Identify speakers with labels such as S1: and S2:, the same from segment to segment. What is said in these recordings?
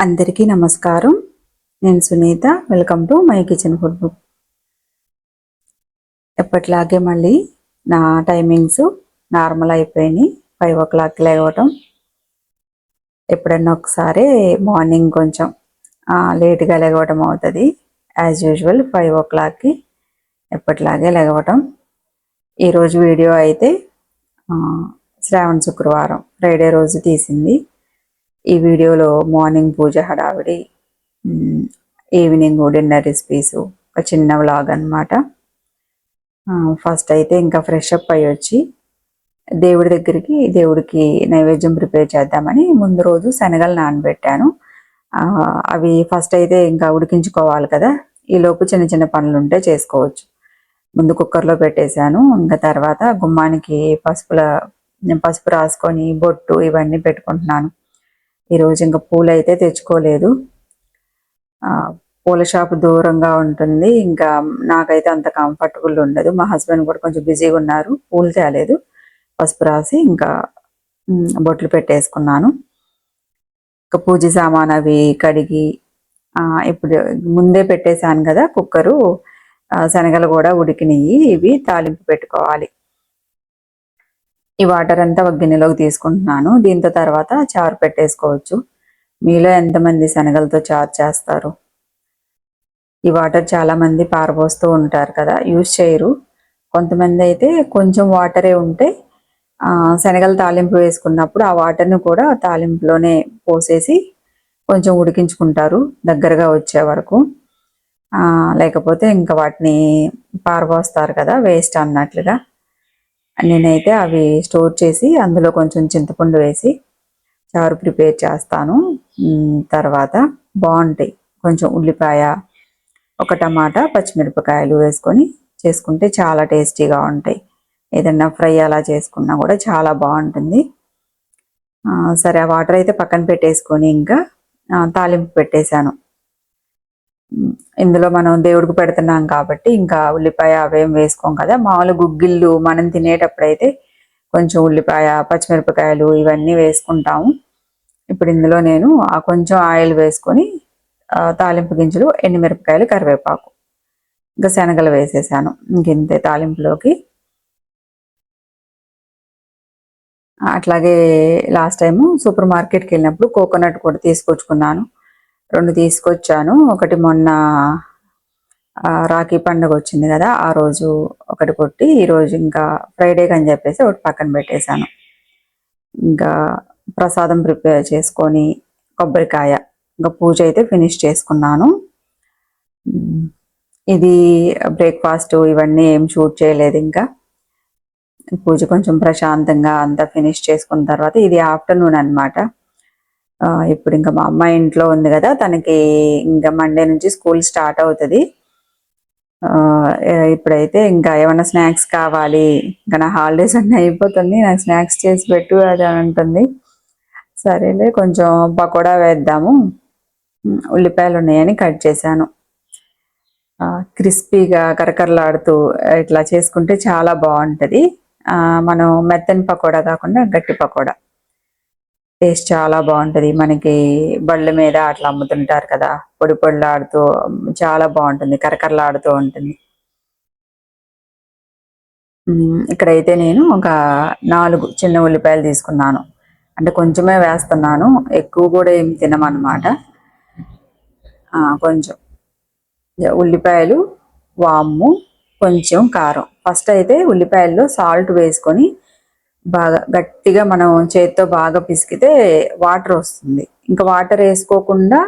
S1: అందరికీ నమస్కారం. నేను Sunitha. Welcome to my kitchen food book. ఎప్పటిలాగే మళ్ళీ నా టైమింగ్స్ నార్మల్ అయిపోయినాయి. ఫైవ్ ఓ క్లాక్ లేవటం. ఎప్పుడన్నా ఒకసారి మార్నింగ్ కొంచెం లేట్గా లేవటం అవుతుంది. యాజ్ యూజువల్ ఫైవ్ ఓ క్లాక్కి ఎప్పటిలాగే లేవటం. ఈరోజు వీడియో అయితే శ్రావణ శుక్రవారం ఫ్రైడే రోజు తీసింది. ఈ వీడియోలో మార్నింగ్ పూజ హడావిడి ఈవినింగ్ డిన్నర్ రెసిపీస్ ఒక చిన్న వ్లాగ్ అనమాట ఫస్ట్ అయితే ఇంకా ఫ్రెష్ అప్ అయ్యి వచ్చి దేవుడి దగ్గరికి దేవుడికి నైవేద్యం ప్రిపేర్ చేద్దామని ముందు రోజు శనగలు నానబెట్టాను. ఆ, అవి ఫస్ట్ అయితే ఇంకా ఉడికించుకోవాలి కదా. ఈ లోపు చిన్న చిన్న పనులు ఉంటే చేసుకోవచ్చు. ముందు కుక్కర్లో పెట్టేశాను. ఇంకా తర్వాత గుమ్మానికి పసుపుల పసుపు రాసుకొని బొట్టు ఇవన్నీ పెట్టుకుంటున్నాను. ఈరోజు ఇంకా పూలు అయితే తెచ్చుకోలేదు. ఆ, పూల షాప్ దూరంగా ఉంటుంది. ఇంకా నాకైతే అంత కంఫర్టబుల్ ఉండదు. మా హస్బెండ్ కూడా కొంచెం బిజీగా ఉన్నారు. పూలు తేలేదు. పసుపు రాసి ఇంకా బొట్లు పెట్టేసుకున్నాను. ఇంకా పూజ సామాన్ అవి కడిగి ఇప్పుడు ముందే పెట్టేశాను కదా కుక్కరు. శనగలు కూడా ఉడికినాయి ఇవి తాలింపు పెట్టుకోవాలి. ఈ వాటర్ అంతా ఒక గిన్నెలోకి తీసుకుంటున్నాను. దీంతో తర్వాత చారు పెట్టేసుకోవచ్చు. మీలో ఎంతమంది శనగలతో చారు చేస్తారు? ఈ వాటర్ చాలా మంది పారబోస్తూ ఉంటారు కదా యూజ్ చేయరు. కొంతమంది అయితే కొంచెం వాటరే ఉంటే ఆ, తాలింపు వేసుకున్నప్పుడు ఆ వాటర్ని కూడా తాలింపులోనే పోసేసి కొంచెం ఉడికించుకుంటారు దగ్గరగా వచ్చే వరకు. లేకపోతే ఇంకా వాటిని పారబోస్తారు కదా వేస్ట్ అన్నట్లుగా. నేనైతే అవి స్టోర్ చేసి అందులో కొంచెం చింతపండు వేసి చారు ప్రిపేర్ చేస్తాను. తర్వాత బాగుంటాయి. కొంచెం ఉల్లిపాయ ఒక టమాటా పచ్చిమిరపకాయలు వేసుకొని చేసుకుంటే చాలా టేస్టీగా ఉంటాయి. ఏదన్నా ఫ్రై అలా చేసుకున్నా కూడా చాలా బాగుంటుంది. సరే ఆ వాటర్ అయితే పక్కన పెట్టేసుకొని ఇంకా తాలింపు పెట్టేశాను. ఇందులో మనం దేవుడికి పెడుతున్నాం కాబట్టి ఇంకా ఉల్లిపాయ అవేం వేసుకోం కదా. మామూలు గుగ్గిళ్ళు మనం తినేటప్పుడు అయితే కొంచెం ఉల్లిపాయ పచ్చిమిరపకాయలు ఇవన్నీ వేసుకుంటాము. ఇప్పుడు ఇందులో నేను ఆ కొంచెం ఆయిల్ వేసుకొని తాలింపు గింజలు ఎండుమిరపకాయలు కరివేపాకు. ఇంకా శనగలు వేసేసాను. ఇంకింతే తాలింపులోకి. అట్లాగే లాస్ట్ టైము సూపర్ మార్కెట్కి వెళ్ళినప్పుడు కోకోనట్ కూడా తీసుకొచ్చుకున్నాను. రెండు తీసుకొచ్చాను. ఒకటి మొన్న రాఖీ పండుగ వచ్చింది కదా ఆ రోజు ఒకటి కొట్టి ఈ రోజు ఇంకా ఫ్రైడేకి అని చెప్పేసి ఒకటి పక్కన పెట్టేశాను. ఇంకా ప్రసాదం ప్రిపేర్ చేసుకొని కొబ్బరికాయ ఇంకా పూజ అయితే ఫినిష్ చేసుకున్నాను. ఇది బ్రేక్ఫాస్ట్ ఇవన్నీ ఏం షూట్ చేయలేదు ఇంకా. పూజ కొంచెం ప్రశాంతంగా అంతా ఫినిష్ చేసుకున్న తర్వాత ఇది ఆఫ్టర్నూన్ అన్నమాట. ఇప్పుడు ఇంకా మా అమ్మాయి ఇంట్లో ఉంది కదా తనకి ఇంకా మండే నుంచి స్కూల్ స్టార్ట్ అవుతుంది. ఇప్పుడైతే ఇంకా ఏమైనా స్నాక్స్ కావాలి ఇంకా నా హాలిడేస్ అన్నీ అయిపోతుంది నాకు స్నాక్స్ చేసి పెట్టు అది అని అంటుంది. సరేలే కొంచెం పకోడా వేద్దాము. ఉల్లిపాయలు ఉన్నాయని కట్ చేశాను. క్రిస్పీగా కరకరలాడుతూ ఇట్లా చేసుకుంటే చాలా బాగుంటుంది. మనం మెత్తని పకోడా కాకుండా గట్టి పకోడా. టేస్ట్ చాలా బాగుంటుంది. మనకి బళ్ళ మీద అట్లా అమ్ముతుంటారు కదా పొడి పొడిలాడుతూ చాలా బాగుంటుంది. కరకరలాడుతూ ఉంటుంది. ఇక్కడైతే నేను ఒక నాలుగు చిన్న ఉల్లిపాయలు తీసుకున్నాను. అంటే కొంచెమే వేస్తున్నాను. ఎక్కువ కూడా ఏం తినమన్నమాట. ఆ, కొంచెం. ఉల్లిపాయలు వాము కొంచెం కారం. ఫస్ట్ అయితే ఉల్లిపాయల్లో సాల్ట్ వేసుకొని బాగా గట్టిగా మనం చేతితో బాగా పిసికితే వాటర్ వస్తుంది. ఇంకా వాటర్ వేసుకోకుండా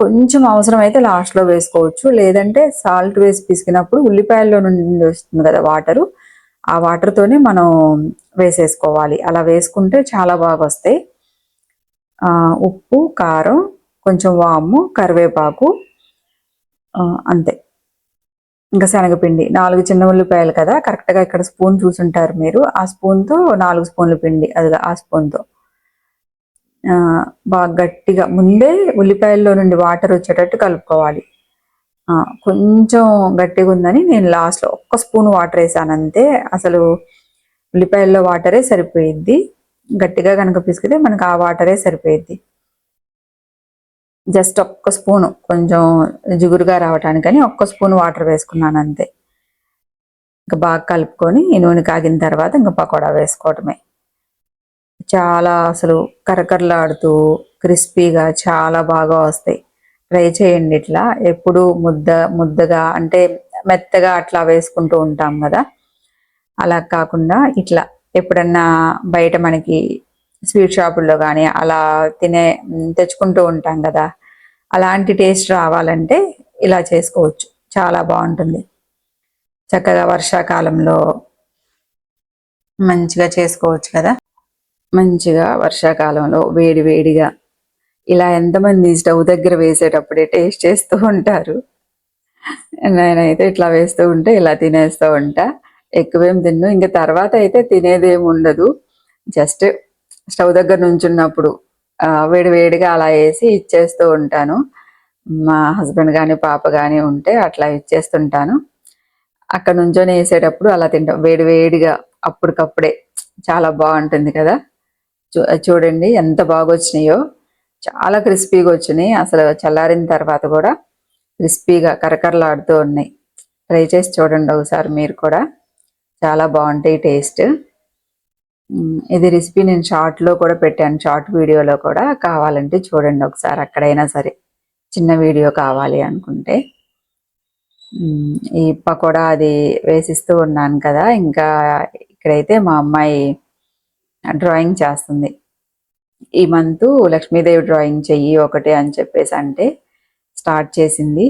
S1: కొంచెం అవసరం అయితే లాస్ట్లో వేసుకోవచ్చు. లేదంటే సాల్ట్ వేసి పిసికినప్పుడు ఉల్లిపాయల్లో నుండి వస్తుంది కదా వాటరు. ఆ వాటర్తోనే మనం వేసేసుకోవాలి. అలా వేసుకుంటే చాలా బాగా వస్తాయి. ఉప్పు కారం కొంచెం వాము కరివేపాకు అంతే. ఇంకా శనగపిండి నాలుగు చిన్న ఉల్లిపాయలు కదా కరెక్ట్గా ఇక్కడ స్పూన్ చూసుంటారు మీరు. ఆ స్పూన్తో నాలుగు స్పూన్ల పిండి అది ఆ స్పూన్తో. బాగా గట్టిగా ముందే ఉల్లిపాయల్లో నుండి వాటర్ వచ్చేటట్టు కలుపుకోవాలి. కొంచెం గట్టిగా ఉందని నేను లాస్ట్లో ఒక్క స్పూన్ వాటర్ వేసాను అంతే. అసలు ఉల్లిపాయల్లో వాటరే సరిపోయిద్ది. గట్టిగా కనుక పిసికితే మనకు ఆ వాటరే సరిపోయిద్ది. జస్ట్ ఒక్క స్పూను కొంచెం జిగురుగా రావటానికని ఒక్క స్పూన్ వాటర్ వేసుకున్నాను అంతే. ఇంకా బాగా కలుపుకొని నూనె కాగిన తర్వాత ఇంకా పకోడా వేసుకోవటమే. చాలా అసలు కరకరలాడుతూ క్రిస్పీగా చాలా బాగా వస్తాయి. ట్రై చేయండి ఇట్లా. ఎప్పుడు ముద్ద ముద్దగా అంటే మెత్తగా అట్లా వేసుకుంటూ ఉంటాం కదా. అలా కాకుండా ఇట్లా ఎప్పుడన్నా బయట మనకి స్వీట్ షాపుల్లో కానీ అలా తినే తెచ్చుకుంటూ ఉంటాం కదా. అలాంటి టేస్ట్ రావాలంటే ఇలా చేసుకోవచ్చు. చాలా బాగుంటుంది. చక్కగా వర్షాకాలంలో మంచిగా చేసుకోవచ్చు కదా. మంచిగా వర్షాకాలంలో వేడి వేడిగా ఇలా ఎంతమంది స్టవ్ దగ్గర వేసేటప్పుడే టేస్ట్ చేస్తూ ఉంటారు. నేనైతే ఇట్లా వేస్తూ ఉంటే ఇలా తినేస్తూ ఉంటా. ఎక్కువేం తిన్ను. ఇంకా తర్వాత అయితే తినేదేం ఉండదు. జస్ట్ స్టవ్ దగ్గర నుంచున్నప్పుడు వేడి వేడిగా అలా వేసి ఇచ్చేస్తూ ఉంటాను. మా హస్బెండ్ కానీ పాప కానీ ఉంటే అట్లా ఇచ్చేస్తుంటాను. అక్కడ నుంచొని వేసేటప్పుడు అలా తింటాం. వేడి వేడిగా అప్పటికప్పుడే. చాలా బాగుంటుంది కదా. చూడండి ఎంత బాగా వచ్చినాయో చాలా క్రిస్పీగా వచ్చినాయి. అసలు చల్లారిన తర్వాత కూడా క్రిస్పీగా కరకరలాడుతూ ఉన్నాయి. ట్రై చేసి చూడండి ఒకసారి మీరు కూడా. చాలా బాగుంటాయి టేస్ట్. ఇది రెసిపీ నేను షార్ట్లో కూడా పెట్టాను. షార్ట్ వీడియోలో కూడా కావాలంటే చూడండి ఒకసారి అక్కడైనా సరే. చిన్న వీడియో కావాలి అనుకుంటే. ఈ పకోడా అది వేసిస్తూ ఉన్నాను కదా. ఇంకా ఇక్కడైతే మా అమ్మాయి డ్రాయింగ్ చేస్తుంది. ఈ మంత్ లక్ష్మీదేవి డ్రాయింగ్ చెయ్యి ఒకటి అని చెప్పేసి అంటే స్టార్ట్ చేసింది.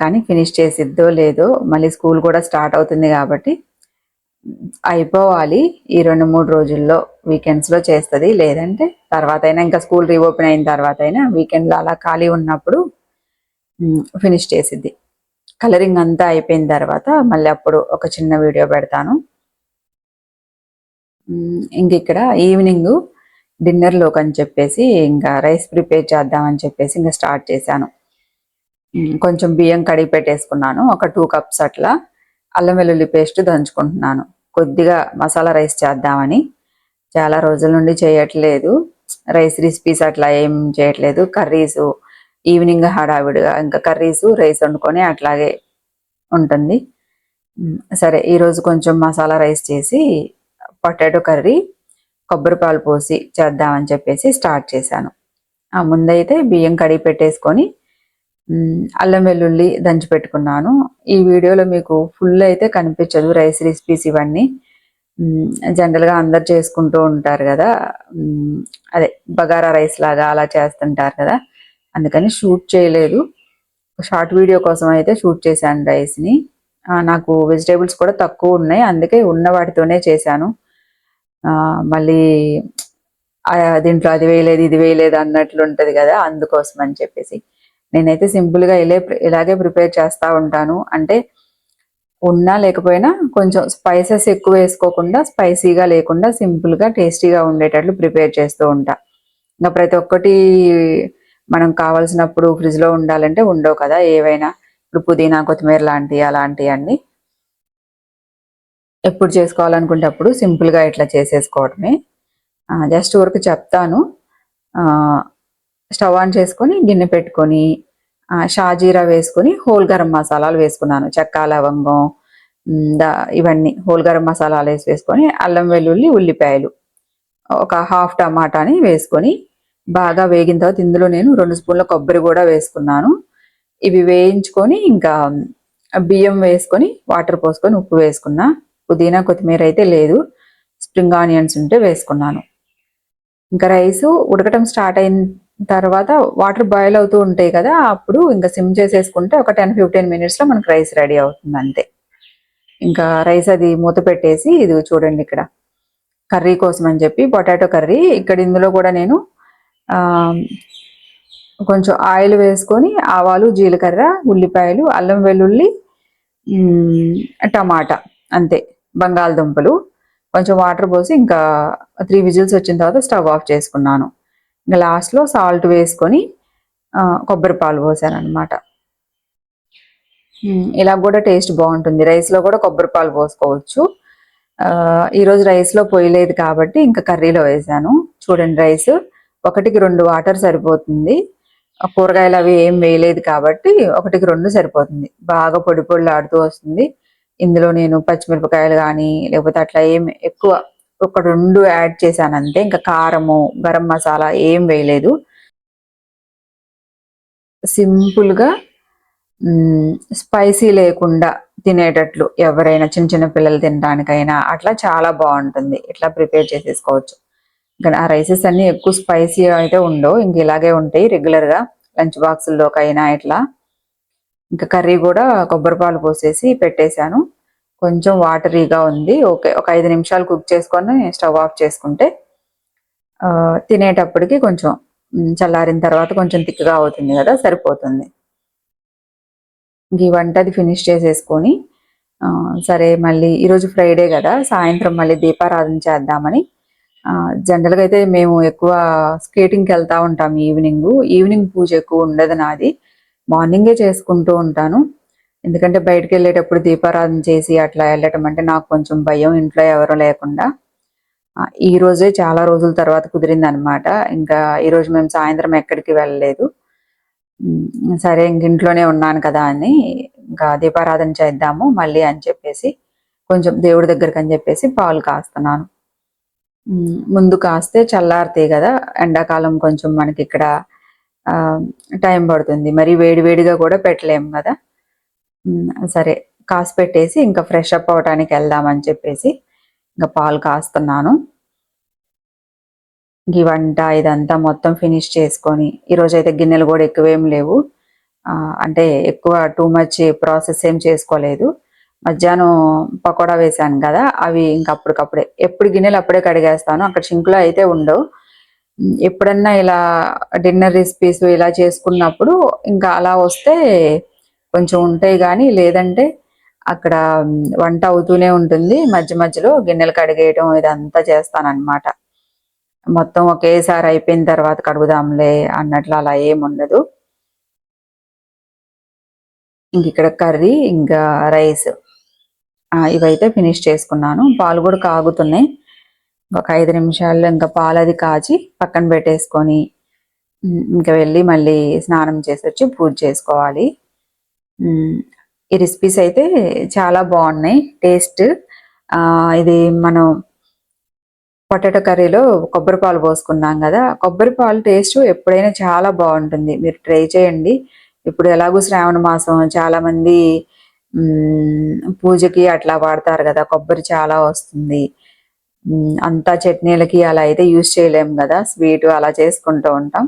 S1: కానీ ఫినిష్ చేసిద్దో లేదో మళ్ళీ స్కూల్ కూడా స్టార్ట్ అవుతుంది కాబట్టి అయిపోవాలి. ఈ రెండు మూడు రోజుల్లో వీకెండ్స్లో చేస్తుంది. లేదంటే తర్వాత అయినా ఇంకా స్కూల్ రీఓపెన్ అయిన తర్వాత అయినా వీకెండ్లో అలా ఖాళీ ఉన్నప్పుడు ఫినిష్ చేసిద్ది. కలరింగ్ అంతా అయిపోయిన తర్వాత మళ్ళీ అప్పుడు ఒక చిన్న వీడియో పెడతాను. ఇంక ఇక్కడ ఈవినింగ్ డిన్నర్లోకి అని చెప్పేసి ఇంకా రైస్ ప్రిపేర్ చేద్దామని చెప్పేసి ఇంకా స్టార్ట్ చేశాను. కొంచెం బియ్యం కడిగి పెట్టేసుకున్నాను. ఒక టూ కప్స్ అట్లా అల్లం వెల్లుల్లి పేస్ట్ దంచుకుంటున్నాను. కొద్దిగా మసాలా రైస్ చేద్దామని. చాలా రోజుల నుండి చేయట్లేదు. రైస్ రెసిపీస్ అట్లా ఏం చేయట్లేదు. కర్రీస్ ఈవినింగ్ హడావిడిగా ఇంకా కర్రీస్ రైస్ వండుకొని అట్లాగే ఉంటుంది. సరే ఈరోజు కొంచెం మసాలా రైస్ చేసి పొటాటో కర్రీ కొబ్బరి పాలు పోసి చేద్దామని చెప్పేసి స్టార్ట్ చేశాను. ఆ ముందైతే బియ్యం కడిగి పెట్టేసుకొని అల్లం వెల్లుల్లి దంచి పెట్టుకున్నాను. ఈ వీడియోలో మీకు ఫుల్ అయితే కనిపించదు రైస్ రెసిపీస్ ఇవన్నీ. జనరల్గా అందరు చేసుకుంటూ ఉంటారు కదా. అదే బగారా రైస్ లాగా అలా చేస్తుంటారు కదా. అందుకని షూట్ చేయలేదు. షార్ట్ వీడియో కోసం అయితే షూట్ చేశాను రైస్ని నాకు వెజిటేబుల్స్ కూడా తక్కువ ఉన్నాయి. అందుకే ఉన్న వాటితోనే చేశాను. మళ్ళీ దీంట్లో అది వేయలేదు ఇది వేయలేదు అన్నట్లు ఉంటుంది కదా. అందుకోసం అని చెప్పేసి. నేనైతే సింపుల్గా ఇలా ఇలాగే ప్రిపేర్ చేస్తూ ఉంటాను. అంటే ఉన్నా లేకపోయినా కొంచెం స్పైసెస్ ఎక్కువ వేసుకోకుండా స్పైసీగా లేకుండా సింపుల్గా టేస్టీగా ఉండేటట్లు ప్రిపేర్ చేస్తూ ఉంటా. ఇంకా ప్రతి ఒక్కటి మనం కావాల్సినప్పుడు ఫ్రిడ్జ్లో ఉండాలంటే ఉండవు కదా. ఏవైనా ఇప్పుడు పుదీనా కొత్తిమీర లాంటివి అలాంటివి అన్నీ ఎప్పుడు చేసుకోవాలనుకుంటే అప్పుడు సింపుల్గా ఇట్లా చేసేసుకోవడమే. జస్ట్ వరకు చెప్తాను. స్టవ్ ఆన్ చేసుకొని గిన్నె పెట్టుకొని షాజీరా వేసుకొని హోల్ గరం మసాలాలు వేసుకున్నాను. చెక్క లవంగం దా ఇవన్నీ హోల్ గరం మసాలాలు వేసి వేసుకొని అల్లం వెల్లుల్లి ఉల్లిపాయలు ఒక హాఫ్ టమాటాని వేసుకొని బాగా వేగిన తర్వాత ఇందులో నేను రెండు స్పూన్ల కొబ్బరి కూడా వేసుకున్నాను. ఇవి వేయించుకొని ఇంకా బియ్యం వేసుకొని వాటర్ పోసుకొని ఉప్పు వేసుకున్నా. పుదీనా కొత్తిమీర అయితే లేదు. స్ప్రింగ్ ఆనియన్స్ ఉంటే వేసుకున్నాను. ఇంకా రైస్ ఉడకటం స్టార్ట్ అయిన తర్వాత వాటర్ బాయిల్ అవుతూ ఉంటాయి కదా అప్పుడు ఇంకా సిమ్ చేసేసుకుంటే ఒక టెన్ ఫిఫ్టీన్ మినిట్స్లో మనకు రైస్ రెడీ అవుతుంది అంతే. ఇంకా రైస్ అది మూత పెట్టేసి ఇది చూడండి ఇక్కడ. కర్రీ కోసం అని చెప్పి పొటాటో కర్రీ. ఇక్కడ ఇందులో కూడా నేను కొంచెం ఆయిల్ వేసుకొని ఆవాలు జీలకర్ర ఉల్లిపాయలు అల్లం వెల్లుల్లి టమాటా అంతే బంగాళదుంపలు. కొంచెం వాటర్ పోసి ఇంకా త్రీ విజిల్స్ వచ్చిన తర్వాత స్టవ్ ఆఫ్ చేసుకున్నాను. ఇంకా లాస్ట్లో సాల్ట్ వేసుకొని కొబ్బరి పాలు పోసాను అనమాట ఇలా కూడా టేస్ట్ బాగుంటుంది. రైస్లో కూడా కొబ్బరి పాలు పోసుకోవచ్చు. ఈరోజు రైస్లో పోయలేదు కాబట్టి ఇంకా కర్రీలో వేసాను. చూడండి రైస్ ఒకటికి రెండు వాటర్ సరిపోతుంది. కూరగాయలు అవి ఏం వేయలేదు కాబట్టి ఒకటికి రెండు సరిపోతుంది. బాగా పొడి పొడిలు ఆడుతూ వస్తుంది. ఇందులో నేను పచ్చిమిరపకాయలు కానీ లేకపోతే అట్లా ఏం ఎక్కువ ఒక రెండు యాడ్ చేశాను అంతే ఇంకా కారము గరం మసాలా ఏం వేయలేదు. సింపుల్గా స్పైసీ లేకుండా తినేటట్లు ఎవరైనా చిన్న చిన్న పిల్లలు తినడానికైనా అట్లా చాలా బాగుంటుంది. ఇట్లా ప్రిపేర్ చేసేసుకోవచ్చు. ఇంకా ఆ రైసెస్ అన్ని ఎక్కువ స్పైసీ అయితే ఉండవు. ఇంక ఇలాగే ఉంటాయి రెగ్యులర్గా. లంచ్ బాక్సుల్లోకైనా ఇట్లా. ఇంకా కర్రీ కూడా కొబ్బరి పాలు పోసేసి పెట్టేశాను. కొంచెం వాటరీగా ఉంది. ఓకే ఒక ఐదు నిమిషాలు కుక్ చేసుకొని స్టవ్ ఆఫ్ చేసుకుంటే తినేటప్పటికి కొంచెం చల్లారిన తర్వాత కొంచెం తిక్కగా అవుతుంది కదా సరిపోతుంది. ఈ వంట అది ఫినిష్ చేసేసుకొని సరే మళ్ళీ ఈరోజు ఫ్రైడే కదా సాయంత్రం మళ్ళీ దీపారాధన చేద్దామని. జనరల్గా అయితే మేము ఎక్కువ స్కేటింగ్కి వెళ్తూ ఉంటాం ఈవినింగ్. ఈవినింగ్ పూజ ఎక్కువ ఉండదు నాది. మార్నింగే చేసుకుంటూ ఉంటాను. ఎందుకంటే బయటకు వెళ్ళేటప్పుడు దీపారాధన చేసి అట్లా వెళ్ళటం అంటే నాకు కొంచెం భయం ఇంట్లో ఎవరు లేకుండా. ఈ రోజే చాలా రోజుల తర్వాత కుదిరింది అనమాట ఇంకా ఈ రోజు మేము సాయంత్రం ఎక్కడికి వెళ్ళలేదు. సరే ఇంక ఇంట్లోనే ఉన్నాను కదా అని ఇంకా దీపారాధన చేద్దాము మళ్ళీ అని చెప్పేసి కొంచెం దేవుడి దగ్గరికి అని చెప్పేసి పాలు కాస్తున్నాను. ముందు కాస్తే చల్లారుతాయి కదా ఎండాకాలం కొంచెం మనకి ఇక్కడ టైం పడుతుంది. మరి వేడి వేడిగా కూడా పెట్టలేము కదా. సరే కాసి పెట్టేసి ఇంకా ఫ్రెష్ అప్ అవడానికి వెళ్దామని చెప్పేసి ఇంకా పాలు కాస్తున్నాను. ఈ వంట ఇదంతా మొత్తం ఫినిష్ చేసుకొని ఈరోజు అయితే గిన్నెలు కూడా ఎక్కువేం లేవు. అంటే ఎక్కువ టూ మచ్ ప్రాసెస్ ఏం చేసుకోలేదు. మధ్యాహ్నం పకోడా వేసాను కదా అవి ఇంకా అప్పటికప్పుడే. ఎప్పుడు గిన్నెలు అప్పుడే కడిగేస్తాను అక్కడ సింక్లో అయితే ఉండవు. ఎప్పుడన్నా ఇలా డిన్నర్ రెసిపీస్ ఇలా చేసుకున్నప్పుడు ఇంకా అలా వస్తే కొంచెం ఉంటాయి కానీ లేదంటే అక్కడ వంట అవుతూనే ఉంటుంది. మధ్య మధ్యలో గిన్నెలు కడిగేయటం ఇదంతా చేస్తానన్నమాట. మొత్తం ఒకేసారి అయిపోయిన తర్వాత కడుగుదాంలే అన్నట్లు అలా ఏముండదు ఇంక ఇక్కడ కర్రీ ఇంకా రైస్. ఇవైతే ఫినిష్ చేసుకున్నాను. పాలు కూడా కాగుతున్నాయి. ఒక ఐదు నిమిషాల్లో ఇంకా పాలు అది కాచి పక్కన పెట్టేసుకొని ఇంకా వెళ్ళి మళ్ళీ స్నానం చేసి వచ్చి పూజ చేసుకోవాలి. ఈ రెసిపీస్ అయితే చాలా బాగున్నాయి. టేస్ట్ ఇది మనం పొటాటో కర్రీలో కొబ్బరి పాలు పోసుకున్నాం కదా. కొబ్బరి పాలు టేస్ట్ ఎప్పుడైనా చాలా బాగుంటుంది. మీరు ట్రై చేయండి. ఇప్పుడు ఎలాగో శ్రావణ మాసం చాలా మంది పూజకి అట్లా వాడతారు కదా. కొబ్బరి చాలా వస్తుంది. అంతా చట్నీలకి అలా అయితే యూజ్ చేయలేము కదా. స్వీట్ అలా చేసుకుంటూ ఉంటాం.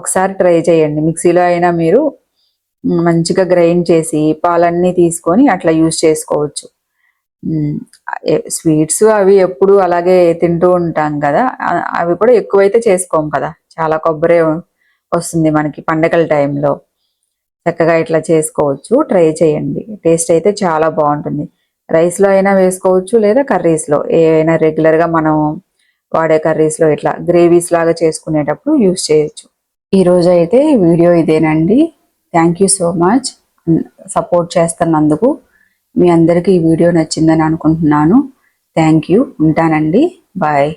S1: ఒకసారి ట్రై చేయండి. మిక్సీలో అయినా మీరు మంచిగా గ్రైండ్ చేసి పాలన్నీ తీసుకొని అట్లా యూజ్ చేసుకోవచ్చు. స్వీట్స్ అవి ఎప్పుడు అలాగే తింటూ ఉంటాం కదా అవి కూడా ఎక్కువైతే చేసుకోం కదా. చాలా కొబ్బరి వస్తుంది మనకి పండగల టైంలో. చక్కగా ఇట్లా చేసుకోవచ్చు. ట్రై చేయండి. టేస్ట్ అయితే చాలా బాగుంటుంది. రైస్లో అయినా వేసుకోవచ్చు లేదా కర్రీస్లో. ఏవైనా రెగ్యులర్గా మనం వాడే కర్రీస్లో ఇట్లా గ్రేవీస్ లాగా చేసుకునేటప్పుడు యూస్ చేయొచ్చు. ఈరోజు అయితే వీడియో ఇదేనండి. Thank you so much support చేస్తున్నందుకు. మీ అందరికీ ఈ వీడియో నచ్చిందని అనుకుంటున్నాను. Thank you. ఉంటానండి. బాయ్.